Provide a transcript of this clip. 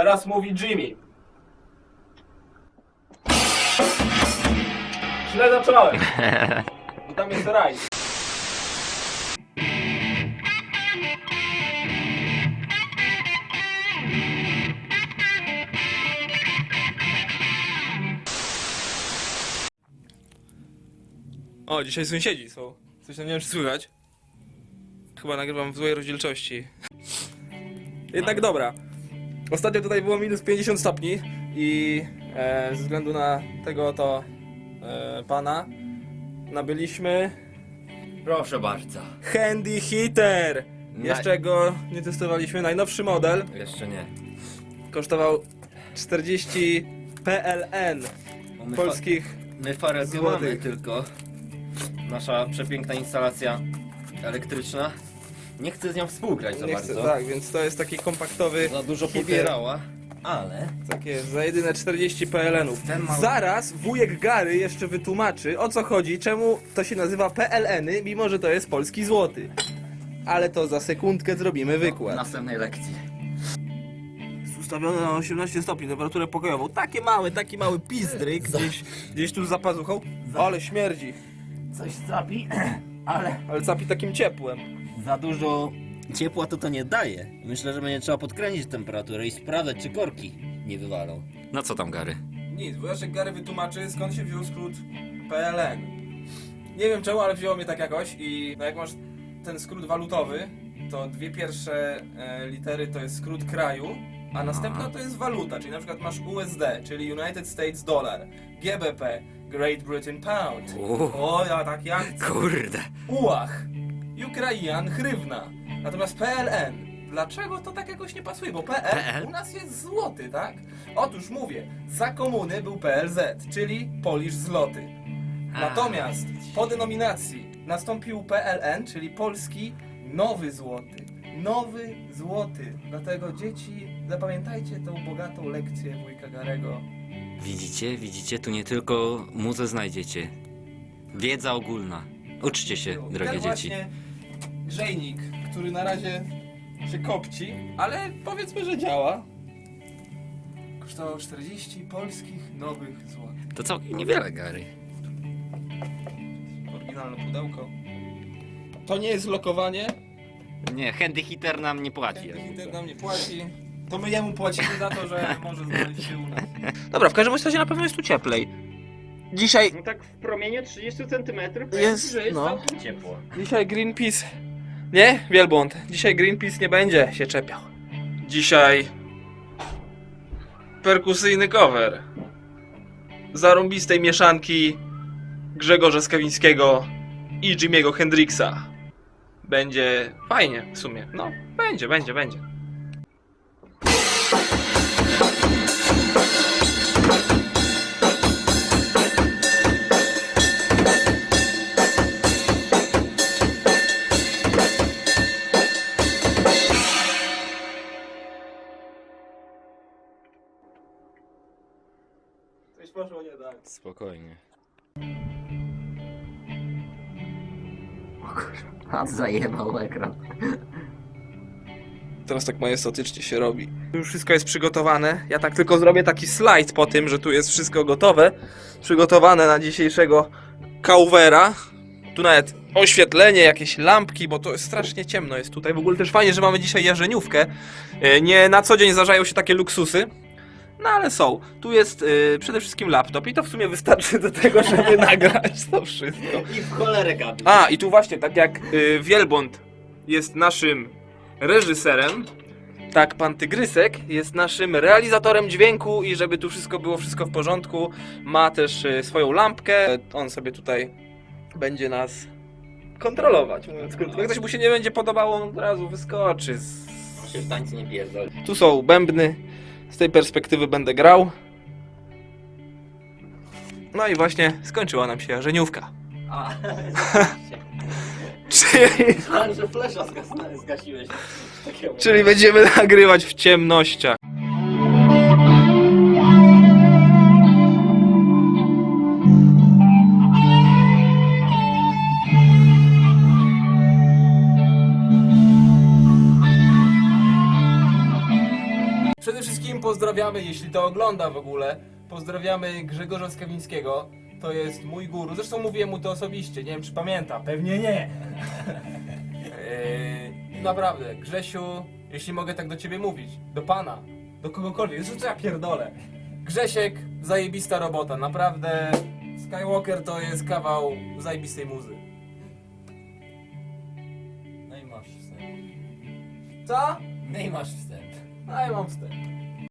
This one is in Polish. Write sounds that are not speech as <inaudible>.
Teraz mówi Jimmy. Źle zacząłem. Bo tam jest raj. O, dzisiaj sąsiedzi są. Coś tam nie wiem, czy słychać. Chyba nagrywam w złej rozdzielczości. Jednak dobra. Ostatnio tutaj było minus 50 stopni i e, ze względu na tego to e, pana nabyliśmy Proszę bardzo. Handy Heater. Jeszcze go nie testowaliśmy. Najnowszy model Jeszcze nie. kosztował 40 PLN Bo my polskich. Fa- my złotych. mamy tylko. Nasza przepiękna instalacja elektryczna. Nie chcę z nią współgrać za Nie bardzo. chcę, tak, więc to jest taki kompaktowy. Za dużo heater. pobierała, ale Tak jest, za jedyne 40 PLN-ów. Ten mały- Zaraz wujek Gary jeszcze wytłumaczy o co chodzi, czemu to się nazywa PLN-y, mimo że to jest polski złoty. Ale to za sekundkę zrobimy w wykład. następnej lekcji. Jest ustawione na 18 stopni, temperaturę pokojową. Takie małe, taki mały pizdryk gdzieś, gdzieś tu za pazuchą. Ale śmierdzi. Coś zapi, <clears throat> ale Ale capi takim ciepłem. Za dużo ciepła to to nie daje. Myślę, że będzie trzeba podkręcić temperaturę i sprawdzać, czy korki nie wywalą. No co tam, Gary? Nic, wujaszek Gary wytłumaczy skąd się wziął skrót PLN. Nie wiem czemu, ale wzięło mnie tak jakoś i no jak masz ten skrót walutowy, to dwie pierwsze e, litery to jest skrót kraju, a następna to jest waluta, czyli na przykład masz USD, czyli United States Dollar, GBP, Great Britain Pound. O, ja tak jak Kurde. Ułach, Ukrainian hrywna. Natomiast PLN, dlaczego to tak jakoś nie pasuje? Bo PL, PL? u nas jest złoty, tak? Otóż mówię, za komuny był PLZ, czyli Polish zloty. Natomiast po denominacji nastąpił PLN, czyli polski nowy złoty. Nowy złoty. Dlatego dzieci, zapamiętajcie tą bogatą lekcję wujka Garego. Widzicie, widzicie, tu nie tylko muzę znajdziecie. Wiedza ogólna. Uczcie się, drogie dzieci. właśnie grzejnik, który na razie się kopci, ale powiedzmy, że działa. Kosztował 40 polskich nowych złotych. To całkiem niewiele, Gary. Oryginalne pudełko. To nie jest lokowanie. Nie, handy hitter nam nie płaci. Ten nam nie płaci. To my jemu płacimy za to, że może znaleźć się u nas. Dobra, w każdym razie na pewno jest tu cieplej. Dzisiaj, No tak w promieniu 30 cm Jest, że jest no. całkiem ciepło. dzisiaj Greenpeace... Nie? Wielbłąd. Dzisiaj Greenpeace nie będzie się czepiał. Dzisiaj... Perkusyjny cover. Zarąbistej mieszanki Grzegorza Skawińskiego i Jimmy'ego Hendrixa. Będzie fajnie w sumie. No, będzie, będzie, będzie. Poszło nie tak. Spokojnie. A zajebał ekran. Teraz tak majestatycznie się robi. Już wszystko jest przygotowane. Ja tak tylko zrobię taki slajd po tym, że tu jest wszystko gotowe. Przygotowane na dzisiejszego Kauvera. Tu nawet oświetlenie, jakieś lampki, bo to jest strasznie ciemno jest tutaj. W ogóle też fajnie, że mamy dzisiaj jarzeniówkę. E, Nie na co dzień zdarzają się takie luksusy. No ale są. Tu jest e, przede wszystkim laptop i to w sumie wystarczy do tego, żeby <laughs> nagrać to wszystko. I w cholerę gabi. A, i tu właśnie, tak jak y, Wielbłąd jest naszym reżyserem, tak pan Tygrysek jest naszym realizatorem dźwięku i żeby tu wszystko było wszystko w porządku, ma też y, swoją lampkę. On sobie tutaj będzie nas kontrolować, mówiąc krótko. Jak ktoś mu się nie będzie podobało, on od razu wyskoczy. Z... się w tańcu nie pierdol. Tu są bębny, z tej perspektywy będę grał. No i właśnie skończyła nam się żeniówka. A, <laughs> Czyli... Myślałem, że flesza zgas- zgasiłeś. Takiego. Czyli będziemy nagrywać w ciemnościach. Przede wszystkim pozdrawiamy, jeśli to ogląda w ogóle. Pozdrawiamy Grzegorza Skawińskiego. To jest mój guru. Zresztą mówiłem mu to osobiście. Nie wiem, czy pamięta. Pewnie nie. Eee, naprawdę, Grzesiu, jeśli mogę tak do ciebie mówić, do pana, do kogokolwiek, Jezu, co ja pierdolę. Grzesiek, zajebista robota, naprawdę. Skywalker to jest kawał zajebistej muzy. No i masz wstęp. Co? No i masz wstęp. No ja mam wstęp.